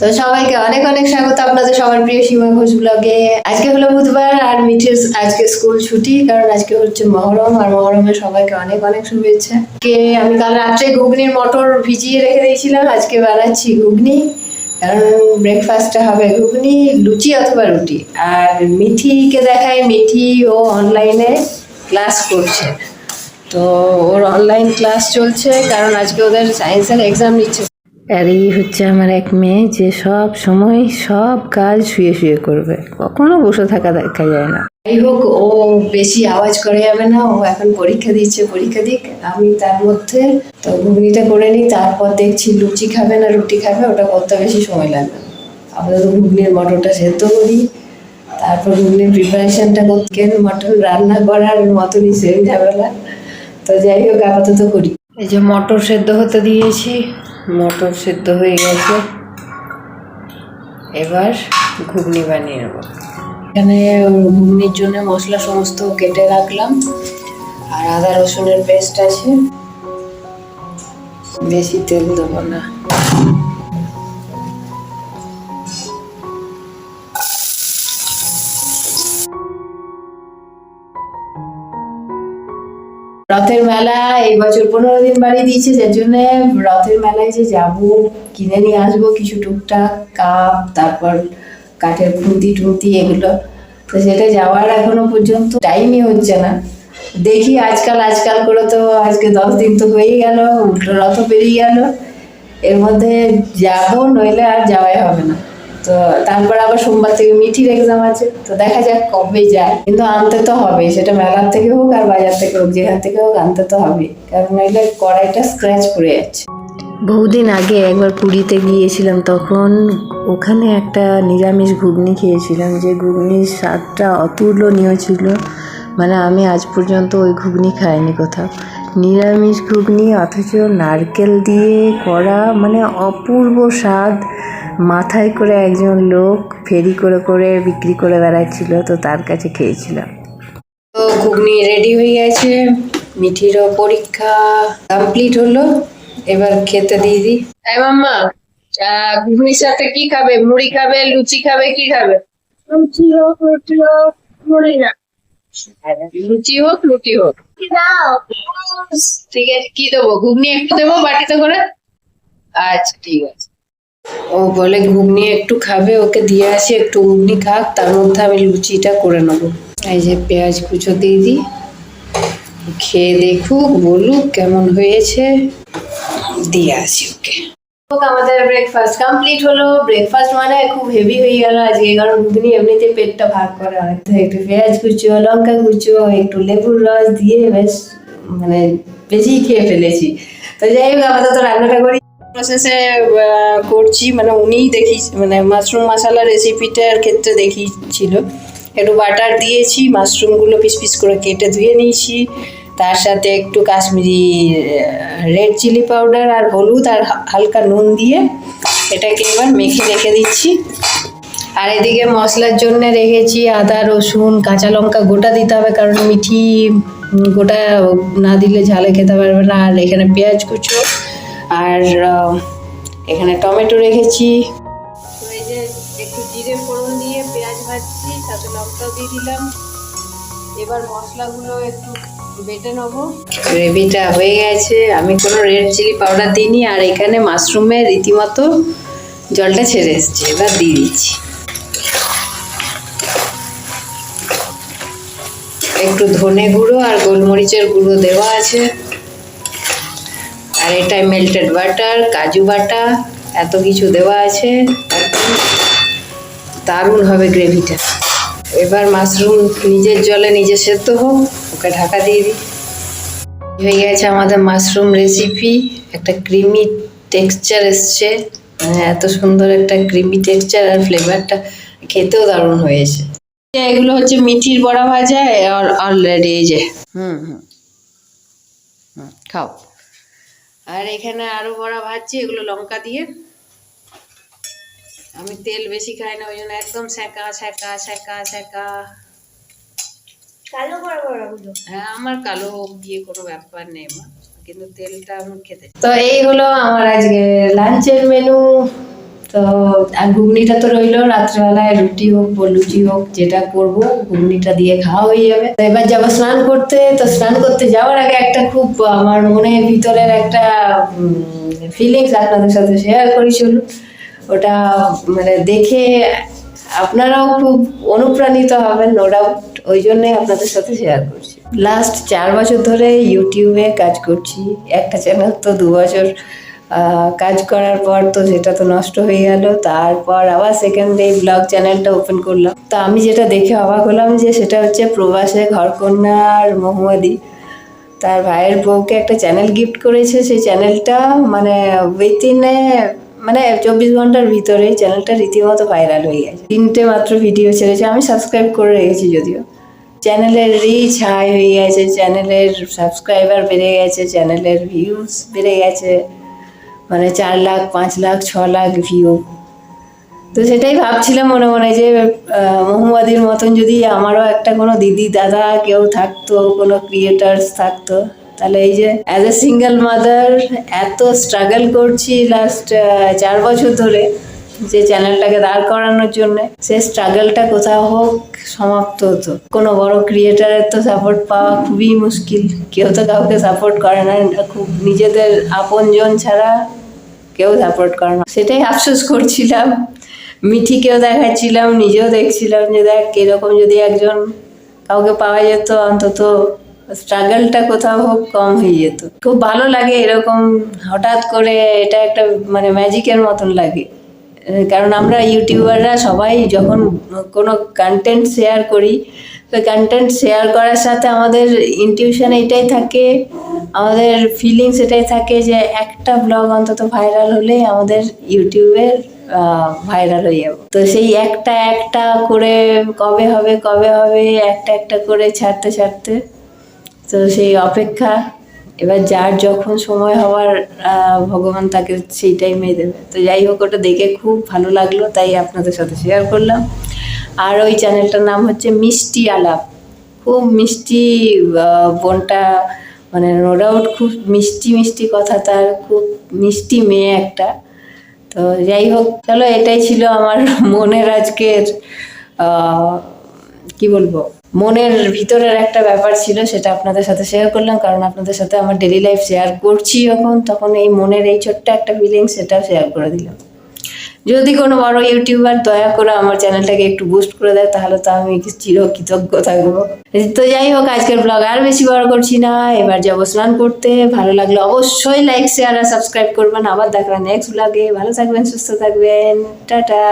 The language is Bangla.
তো সবাইকে অনেক অনেক স্বাগত আপনাদের সবার প্রিয় সীমা ঘোষ ব্লগে আজকে হলো বুধবার আর মিঠের আজকে স্কুল ছুটি, কারণ আজকে হচ্ছে মহরম, আর মহরমে সবাইকে অনেক অনেক শুভেচ্ছা। কে, আমি কাল রাত্রে ঘুগনির মটর ভিজিয়ে রেখে দিয়েছিলাম, আজকে বানাচ্ছি ঘুগনি, কারণ ব্রেকফাস্টে হবে ঘুগনি, লুচি অথবা রুটি। আর মিঠিকে দেখায় মিঠি ও অনলাইনে ক্লাস করছে। তো ওর অনলাইন ক্লাস চলছে, কারণ আজকে ওদের সায়েন্সের এক্সাম নিচ্ছে। আর এই হচ্ছে আমার এক মেয়ে যে সব সময় সব কাজ শুয়ে শুয়ে করবে। কখনো বসে থাকা দেখা যায় না। যাই হোক ও বেশি আওয়াজ করে যাবে না। ও এখন পরীক্ষা দিচ্ছে পরীক্ষা দিক। আমি তার মধ্যে তো ঘুগনিটা করে নিই তারপর দেখছি লুচি খাবে না রুটি খাবে ওটা করতে বেশি সময় লাগবে। আপাতত ঘুগনির মটরটা সেদ্ধ করি। তারপর ঘুগনির প্রিপারেশনটা করতে মটন রান্না করার মতনই সেম ঝামেলা। তো যাই হোক আপাতত করি। এই যে মটর সেদ্ধ হতে দিয়েছি। মটর সেদ্ধ হয়ে গেছে। এবার ঘুগনি বানিয়ে নেব। এখানে ঘুগনির জন্য মশলা সমস্ত কেটে রাখলাম। আর আদা রসুনের পেস্ট আছে। বেশি তেল দেবো না। রথের মেলা, এই বছর পনেরো দিন বাড়ি দিয়েছে, যার জন্য রথের মেলায় যে যাব, কিনে নিয়ে আসব কিছু টুকটাক, কাপ, তারপর কাঠের খুন্তি টুন্তি এগুলো। তো সেটা যাওয়ার এখনও পর্যন্ত টাইমই হচ্ছে না। দেখি আজকাল আজকাল করে তো আজকে দশ দিন তো হয়েই গেল, উল্টো রথ পেরিয়ে গেল। এর মধ্যে যাব, নইলে আর যাওয়াই হবে না। তো তারপর আবার সোমবার থেকে মিঠির এক্সাম আছে, তো দেখা যাক কবে যায়। কিন্তু আনতে তো হবে, সেটা মেলার থেকে হোক আর বাজার থেকে হোক, যেখান থেকে হোক আনতে তো হবে। কারণ নইলে কড়াইটা স্ক্র্যাচ পড়ে যাচ্ছে। বহুদিন আগে একবার পুরীতে গিয়েছিলাম, তখন ওখানে একটা নিরামিষ ঘুগনি খেয়েছিলাম। যে ঘুগনির স্বাদটা অতুলনীয় ছিল। মানে আমি আজ পর্যন্ত ওই ঘুগনি খাইনি কোথাও। নিরামিষ ঘুগনি, অথচ নারকেল দিয়ে করা মানে অপূর্ব স্বাদ। মাথায় করে একজন লোক ফেরি করে করে বিক্রি করে বেড়াচ্ছিল তো তার কাছে খেয়েছিলাম। তো ঘুগনি রেডি হয়ে গেছে মিঠিরও পরীক্ষা কমপ্লিট হলো এবার খেতে দিয়ে দিই। এই মাম্মা ঘুগনির সাথে কি খাবে? মুড়ি খাবে লুচি খাবে কি খাবে? লুচি হোক রুটি হোক মুড়ি না। লুচি হোক রুটি হোক। দাও। ঠিক আছে কি দেবো? ঘুগনি একটু দেবো বাটিতে করে? আচ্ছা ঠিক আছে। ও বলে, ঘুগনি একটু খাবে, ওকে দিয়ে আসি, একটু ঘুগনি খাক, তার মধ্যে আমি লুচিটা করে নেব। এই যে পেঁয়াজ কুচো দিয়ে দিই। খেয়ে দেখুক, বলুক কেমন হয়েছে। দিয়ে আসি ওকে। আমাদের ব্রেকফাস্ট কমপ্লিট হলো। ব্রেকফাস্ট মানে খুব হেভি হয়ে গেল। আজকে কারণ ঘুগনি এমনিতে পেটটা ভাগ করে একটু পেঁয়াজ কুচো, লঙ্কা কুচো, একটু লেবুর রস দিয়ে বেশ মানে বেশি খেয়ে ফেলেছি। তো যাই হোক, আপাতত রান্নাটা করি। প্রসেসে করছি মানে উনিই দেখি মানে মাশরুম মশলা রেসিপিটার ক্ষেত্রে দেখিয়েছিল। একটু বাটার দিয়েছি মাশরুমগুলো পিস পিস করে কেটে ধুয়ে নিয়েছি। তার সাথে একটু কাশ্মীরি রেড চিলি পাউডার আর হলুদ আর হালকা নুন দিয়ে এটাকে এবার মেখে রেখে দিচ্ছি। আর এদিকে মশলার জন্য রেখেছি আদা, রসুন, কাঁচা লঙ্কা গোটা দিতে হবে, কারণ মিঠি গোটা না দিলে ঝালে খেতে পারবে না। আর এখানে পেঁয়াজ কুচো আর এখানে টমেটো রেখেছি। তো এই যে একটু জিরে ফোড়ন দিয়ে পেঁয়াজ ভাজছি সাথে লঙ্কাও দিয়ে দিলাম। এবার মশলাগুলো একটু বেটে নেব। গ্রেভিটা হয়ে গেছে। আমি কোনো রেড চিলি পাউডার দিইনি আর এখানে মাশরুমে রীতিমতো জলটা ছেড়ে এসছে। এবার দিয়ে দিচ্ছি। একটু ধনে গুঁড়ো আর গোলমরিচের গুঁড়ো দেওয়া আছে। আর এটাই মেল্টেড বাটার কাজু বাটা, এত কিছু দেওয়া আছে। দারুণ হবে গ্রেভিটা এবার মাশরুম নিজের জলে নিজে সেদ্ধ হোক, ওকে ঢাকা দিয়ে দিই। হয়ে গেছে আমাদের মাশরুম রেসিপি একটা ক্রিমি টেক্সচার এসছে। মানে এত সুন্দর একটা ক্রিমি টেক্সচার আর ফ্লেভারটা খেতেও দারুণ হয়েছে। এগুলো হচ্ছে মিঠির বড়া ভাজা অলরেডি এই যে। হুম। হুম, খাও। আর এখানে আরও বড়া ভাজছি এগুলো লঙ্কা দিয়ে। আমি তেল বেশি খাই না ওই জন্য একদম সেকা সেকা সেকা সেকা কালো বড় বড় হ্যাঁ আমার কালো গিয়ে কোনো ব্যাপার নেই মা। কিন্তু তেলটা আমি খেতে তো এই হলো আমার আজকে লাঞ্চের মেনু তো ঘুগনিটা তো রইল রাত্রেবেলায়, রুটি হোক লুচি হোক, যেটা করব, ঘুগনিটা দিয়ে খাওয়া হয়ে যাবে। তো এবার যাব স্নান করতে, তো স্নান করতে যাওয়ার আগে একটা খুব আমার মনে ভিতরের একটা ফিলিংস আপনাদের সাথে শেয়ার করি, চলুন। ওটা মানে দেখে আপনারাও খুব অনুপ্রাণিত হবেন নো ডাউট ওই জন্যে আপনাদের সাথে শেয়ার করছি। লাস্ট চার বছর ধরে ইউটিউবে কাজ করছি, একটা চ্যানেল তো দু বছর কাজ করার পর তো সেটা তো নষ্ট হয়ে গেল। তারপর আবার সেকেন্ড এই ব্লগ চ্যানেলটা ওপেন করলাম। তো আমি যেটা দেখে অবাক হলাম যে সেটা হচ্ছে প্রবাসে ঘরকন্যার মোহাম্মদী তার ভাইয়ের বউকে একটা চ্যানেল গিফট করেছে। সেই চ্যানেলটা মানে উইথিনে মানে চব্বিশ ঘণ্টার ভিতরেই চ্যানেলটা রীতিমতো ভাইরাল হয়ে গেছে। তিনটে মাত্র ভিডিও ছেড়েছে। আমি সাবস্ক্রাইব করে রেখেছি যদিও। চ্যানেলের রিচ হাই হয়ে গেছে। চ্যানেলের সাবস্ক্রাইবার বেড়ে গেছে। চ্যানেলের ভিউজ বেড়ে গেছে। মানে চার লাখ পাঁচ লাখ ছ লাখ ভিউ তো সেটাই ভাবছিলাম মনে মনে যে আহ, মহুয়াদির মতন যদি আমারও একটা কোনো দিদি দাদা কেউ থাকতো কোনো ক্রিয়েটার্স থাকতো তাহলে এই যে অ্যাজ এ সিঙ্গেল মাদার এত স্ট্রাগল করছি লাস্ট চার বছর ধরে যে চ্যানেলটাকে দাঁড় করানোর জন্য। সে স্ট্রাগলটা কোথাও হোক সমাপ্ত হতো। কোনো বড় ক্রিয়েটারের তো সাপোর্ট পাওয়া খুবই মুশকিল। কেউ তো কাউকে সাপোর্ট করে না। খুব নিজেদের আপনজন ছাড়া কেউ সাপোর্ট করে না সেটাই আফসোস করছিলাম। মিঠিকেও দেখাচ্ছিলাম, নিজেও দেখছিলাম যে দেখ এরকম যদি একজন কাউকে পাওয়া যেত, অন্তত স্ট্রাগলটা কোথাও হোক, কম হয়ে যেত। খুব ভালো লাগে এরকম হঠাৎ করে এটা একটা মানে ম্যাজিকের মতন লাগে। কারণ আমরা ইউটিউবাররা সবাই যখন কোনো কন্টেন্ট শেয়ার করি তো কন্টেন্ট শেয়ার করার সাথে আমাদের ইনটিউশন এটাই থাকে, আমাদের ফিলিংস এটাই থাকে যে একটা ব্লগ অন্তত ভাইরাল হলে আমাদের ইউটিউবের ভাইরাল হয়ে যাব। তো সেই একটা একটা করে কবে হবে কবে হবে, একটা একটা করে ছাড়তে ছাড়তে, তো সেই অপেক্ষা। এবার যার যখন সময় হওয়ার ভগবান তাকে সেই টাইমে দেবে। তো যাই হোক, ওটা দেখে খুব ভালো লাগল, তাই আপনাদের সাথে শেয়ার করলাম। আর ওই চ্যানেলটার নাম হচ্ছে মিষ্টি আলাপ। খুব মিষ্টি বোনটা মানে নো ডাউট খুব মিষ্টি মিষ্টি কথা, তার খুব মিষ্টি মেয়ে একটা। তো যাই হোক, চলো এটাই ছিল আমার মনের আজকের কি বলব? মনের ভিতরের একটা ব্যাপার ছিল, সেটা আপনাদের সাথে শেয়ার করলাম, কারণ আপনাদের সাথে আমার ডেলি লাইফ শেয়ার করছি যখন তখন এই মনের এই ছোট্ট একটা ফিলিং সেটাও শেয়ার করে দিলাম। যদি কোনো বড় ইউটিউবার দয়া করে আমার চ্যানেলটাকে একটু বুস্ট করে দেয়, তাহলে তো আমি চির কৃতজ্ঞ থাকব। তো যাই হোক, আজকের ব্লগ আর বেশি বড় করছি না। এবার যাব স্নান করতে। ভালো লাগলে অবশ্যই লাইক শেয়ার আর সাবস্ক্রাইব করবেন। আবার দেখবেন নেক্সট ব্লগে ভালো থাকবেন, সুস্থ থাকবেন। টাটা।